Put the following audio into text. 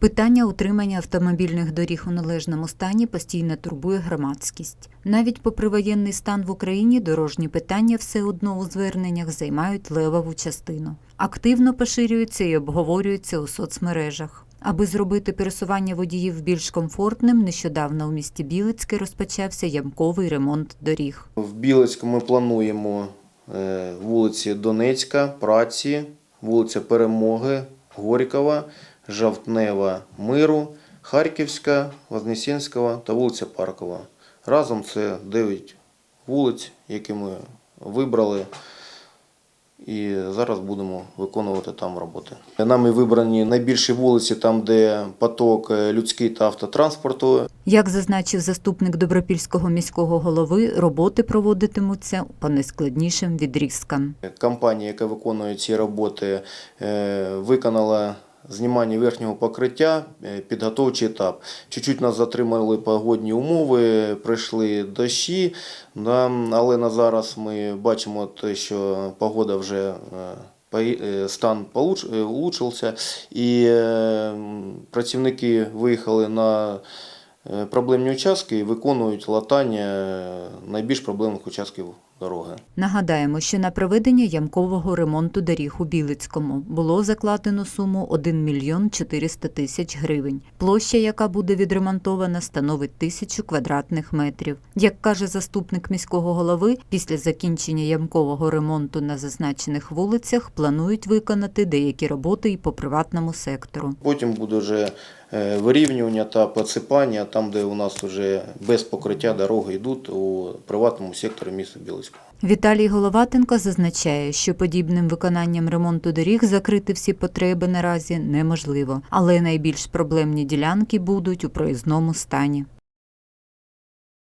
Питання утримання автомобільних доріг у належному стані постійно турбує громадськість. Навіть попри воєнний стан в Україні, дорожні питання все одно у зверненнях займають левову частину. Активно поширюються і обговорюються у соцмережах. Аби зробити пересування водіїв більш комфортним, нещодавно у місті Білицьке розпочався ямковий ремонт доріг. В Білицьку ми плануємо е, вулиці Донецька, Праці, вулиця Перемоги, Горькова, Жовтнева, Миру, Харківська, Вознесенського та вулиця Паркова. Разом це 9 вулиць, які ми вибрали. І зараз будемо виконувати там роботи. Нами вибрані найбільші вулиці, там, де поток е, людський та автотранспорту. Як зазначив заступник Добропільського міського голови, роботи проводитимуться по найскладнішим відрізкам. Компанія, яка виконує ці роботи, е, виконала знімання верхнього покриття, е, підготовчий етап. Чуть-чуть нас затримали погодні умови, прийшли дощі, але на зараз ми бачимо те, що погода вже е, е, стан улучшився, і працівники виїхали на проблемні участки і виконують латання найбільш проблемних участків дороги. Нагадаємо, що на проведення ямкового ремонту доріг у Білицькому було закладено суму 1 мільйон 400 тисяч гривень. Площа, яка буде відремонтована, становить тисячу квадратних метрів. Як каже заступник міського голови, після закінчення ямкового ремонту на зазначених вулицях планують виконати деякі роботи і по приватному сектору. Потім буде вже е, вирівнювання та посипання, там, де у нас вже без покриття дороги йдуть у приватному секторі міста Білицького. Віталій Головатенко зазначає, що подібним виконанням ремонту доріг закрити всі потреби наразі неможливо, але найбільш проблемні ділянки будуть у проїзному стані.